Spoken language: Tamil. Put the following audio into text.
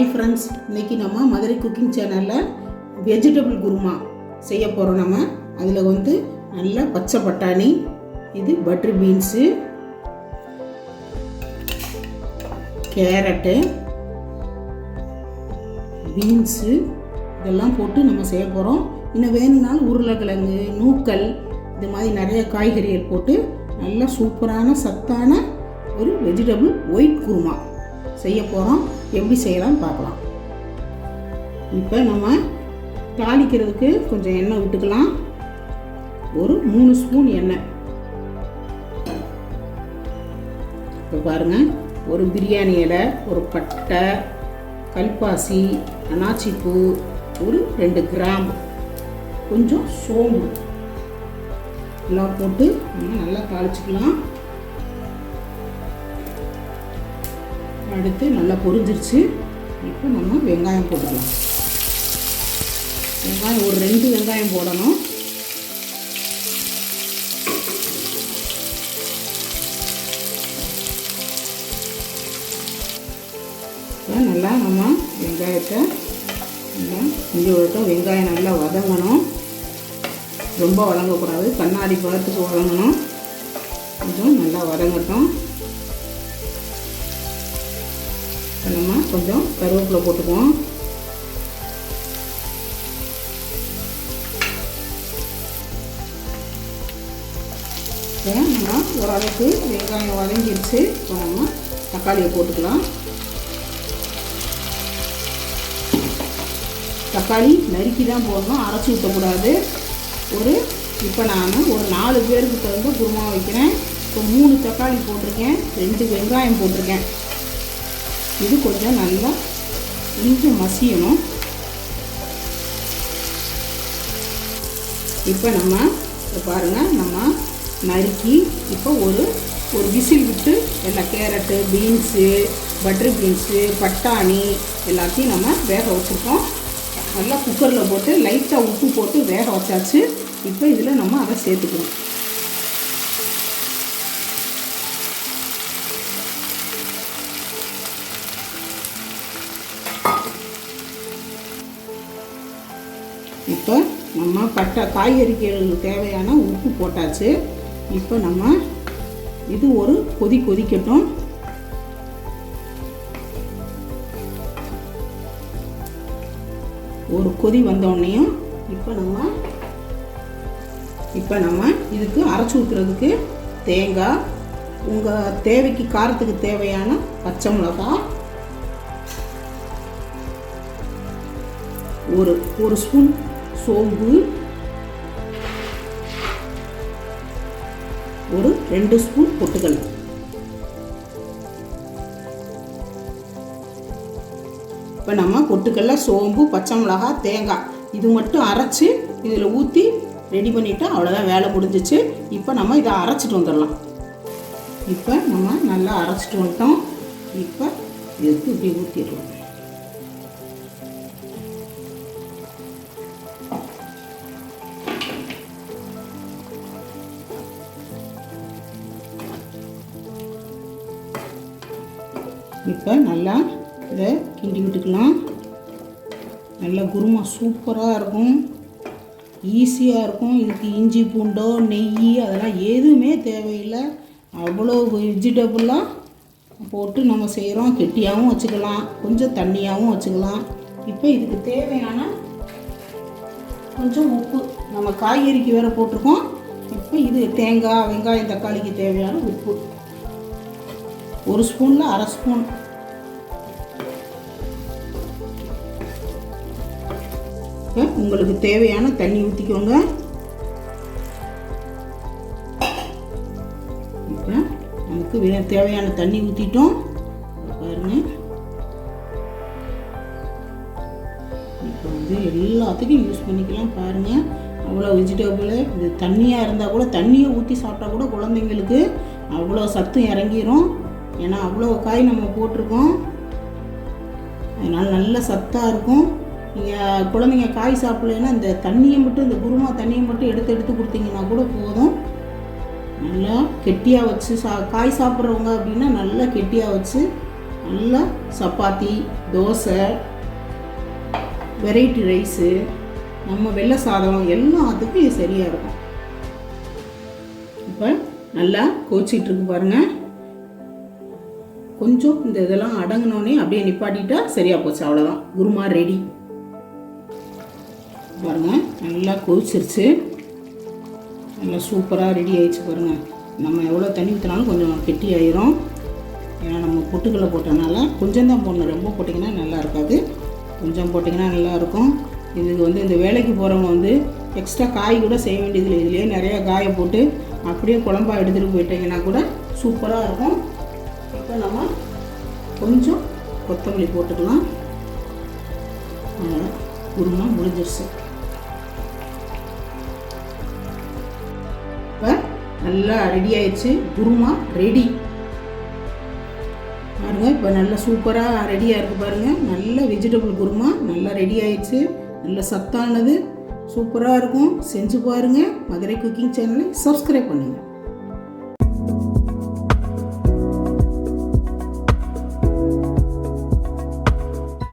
ஹாய் ஃப்ரெண்ட்ஸ் இன்னைக்கு நம்ம மதுரை குக்கிங் சேனலில் வெஜிடபிள் குருமா செய்ய போகிறோம் நம்ம. அதில் வந்து நல்ல பச்சை பட்டாணி இது பட்டர் பீன்ஸு கேரட்டு பீன்ஸு இதெல்லாம் போட்டு நம்ம செய்ய போகிறோம் இன்னும் வேணும்னாலும் உருளைக்கிழங்கு நூக்கல் இது மாதிரி நிறைய காய்கறிகள் போட்டு நல்ல சூப்பரான சத்தான ஒரு வெஜிடபிள் ஒயிட் குருமா. செய்ய போகிறோம் எப்படி செய்யலாம்னு பார்க்கலாம். இப்போ நம்ம தாளிக்கிறதுக்கு கொஞ்சம் எண்ணெய் விட்டுக்கலாம். ஒரு மூணு ஸ்பூன் எண்ணெய். இப்போ பாருங்கள் ஒரு பிரியாணி இலை ஒரு பட்டை கல்பாசி அனாச்சிப்பூ ஒரு ரெண்டு கிராம்பு கொஞ்சம் சோம்பு. எல்லாம் போட்டு நல்லா தாளிச்சுக்கலாம். அடுத்து நல்லா பொரிஞ்சிருச்சு. இப்போ நம்ம வெங்காயம் போட்டுக்கலாம். வெங்காயம் ஒரு ரெண்டு வெங்காயம் போடணும். இப்போ நல்லா நம்ம வெங்காயத்தை நல்லா இஞ்சி விடட்டும் வெங்காயம் நல்லா வதங்கணும். ரொம்ப வதங்கக்கூடாது. கண்ணாடி பழத்துக்கு வதங்கணும். கொஞ்சம் நல்லா வதங்கட்டும். நம்ம கொஞ்சம் கருவேப்பிலை போட்டுக்குவோம். நம்ம ஓரளவுக்கு வெங்காயம் வதங்கிடுச்சு இப்போ நம்ம தக்காளியை போட்டுக்கலாம். தக்காளி நறுக்கி தான் போடணும். அரைச்சி ஊற்றக்கூடாது ஒரு இப்போ நான் ஒரு நாலு பேருக்கு தகுந்த குருமா வைக்கிறேன். இப்போ மூணு தக்காளி போட்டிருக்கேன். ரெண்டு வெங்காயம் போட்டிருக்கேன். இது கொஞ்சம் நல்லா இஞ்சி மசியணும். இப்போ நம்ம பாருங்கள் நம்ம நறுக்கி இப்போ ஒரு ஒரு விசில் விட்டு எல்லா கேரட்டு பீன்ஸு பட்டர் பீன்ஸு பட்டாணி எல்லாத்தையும் நம்ம வேக வச்சுருக்கோம். நல்லா குக்கரில் போட்டு லைட்டாக உப்பு போட்டு வேக வச்சாச்சு. இப்போ இதில் நம்ம அதை சேர்த்துக்கணும். நம்ம பட்டை காய்கறிகளுக்கு தேவையான உப்பு போட்டாச்சு. இப்போ நம்ம இது ஒரு கொதி கொதிக்கட்டும். ஒரு கொதி வந்தோடனையும் இப்போ நம்ம இப்போ நம்ம இதுக்கு அரைச்சி ஊற்றுறதுக்கு தேங்காய் உங்கள் தேவைக்கு காரத்துக்கு தேவையான பச்சை மிளகாய் ஒரு ஒரு ஸ்பூன் சோம்பு. ஒரு ரெண்டு ஸ்பூன் பொட்டுக்கடலை இப்போ நம்ம பொட்டுக்கடல சோம்பு பச்சை மிளகாய் தேங்காய். இது மட்டும் அரைச்சி இதில் ஊற்றி ரெடி பண்ணிவிட்டு அவ்வளோதான் வேலை முடிஞ்சிச்சு. இப்போ நம்ம இதை அரைச்சிட்டு வந்துடலாம். இப்போ நம்ம நல்லா அரைச்சிட்டு வந்துட்டோம். இப்போ இதுக்கு இப்படி ஊற்றிடலாம் இப்போ நல்லா இதை கிண்டி விட்டுக்கலாம். நல்லா குருமா சூப்பராக இருக்கும். ஈஸியாக இருக்கும். இதுக்கு இஞ்சி பூண்டோ நெய் அதெல்லாம் எதுவுமே தேவையில்லை. அவ்வளோ வெஜிடபுளாக போட்டு நம்ம செய்கிறோம். கெட்டியாகவும் வச்சுக்கலாம். கொஞ்சம் தண்ணியாகவும் வச்சுக்கலாம். இப்போ இதுக்கு தேவையான கொஞ்சம் உப்பு. நம்ம காய்கறிக்கு வேறு போட்டிருக்கோம். இப்போ இது தேங்காய் வெங்காயம் தக்காளிக்கு தேவையான உப்பு. ஒரு ஸ்பூனில் அரை ஸ்பூன். உங்களுக்கு தேவையான தண்ணி ஊற்றிக்கோங்க இப்போ நமக்கு வே தேவையான தண்ணி ஊற்றிட்டோம் பாருங்கள் இப்போ வந்து எல்லாத்துக்கும் யூஸ் பண்ணிக்கலாம் பாருங்கள் அவ்வளோ வெஜிடபிள் இது தண்ணியாக இருந்தால் கூட தண்ணியை ஊற்றி சாப்பிட்டா கூட குழந்தைங்களுக்கு அவ்வளோ சத்தும் இறங்கிரும். ஏன்னா அவ்வளோ காய் நம்ம போட்டிருக்கோம். அதனால் நல்ல சத்தாக இருக்கும். நீங்கள் குழந்தைங்க காய் சாப்பிட்லன்னா இந்த தண்ணியை மட்டும் இந்த குருமா தண்ணியை மட்டும் எடுத்து எடுத்து கொடுத்தீங்கன்னா கூட போதும். நல்லா கெட்டியாக வச்சு சா காய் சாப்பிட்றவங்க அப்படின்னா நல்லா கெட்டியாக வச்சு நல்லா சப்பாத்தி தோசை வெரைட்டி ரைஸு நம்ம வெள்ளை சாதம் எல்லாத்துக்கும் அதுக்கும் சரியாக இருக்கும். இப்போ நல்லா கோச்சிட்டு பாருங்கள் பாருங்க. கொஞ்சம் இந்த இதெல்லாம் அடங்கினோடனே அப்படியே நிப்பாட்டிட்டா சரியாக போச்சு. அவ்வளோதான் குருமா ரெடி பாருங்கள் நல்லா கொதிச்சிருச்சு. நல்லா சூப்பராக ரெடி ஆயிடுச்சு பாருங்கள் நம்ம எவ்வளோ தண்ணி ஊற்றினாலும் கொஞ்சம் கெட்டி ஆயிரும். ஏன்னா நம்ம பொட்டுக்கடலை போட்டனால கொஞ்சம் தான் போடணும். ரொம்ப போட்டிங்கன்னா நல்லா இருக்காது. கொஞ்சம் போட்டிங்கன்னா நல்லா இருக்கும். இதுக்கு வந்து இந்த வேலைக்கு போகிறவங்க வந்து எக்ஸ்ட்ரா காய் கூட செய்ய வேண்டியதில்லை. இதுலேயே நிறையா காயை போட்டு அப்படியே குழம்பா எடுத்துகிட்டு போயிட்டீங்கன்னா கூட சூப்பராக இருக்கும். இப்போ நம்ம கொஞ்சம் கொத்தமல்லி போட்டுக்கலாம். அவ்வளோதான் குருமா முடிஞ்சிருச்சு. நல்லா ரெடி ஆயிடுச்சு. குருமா ரெடி பாருங்க இப்போ நல்லா சூப்பராக ரெடியாக இருக்குது பாருங்கள் நல்ல வெஜிடபிள் குருமா நல்லா ரெடி ஆயிடுச்சு. நல்ல சத்தானது சூப்பராக இருக்கும். செஞ்சு பாருங்கள் மதுரை குக்கிங் சேனலை சப்ஸ்கிரைப் பண்ணுங்கள்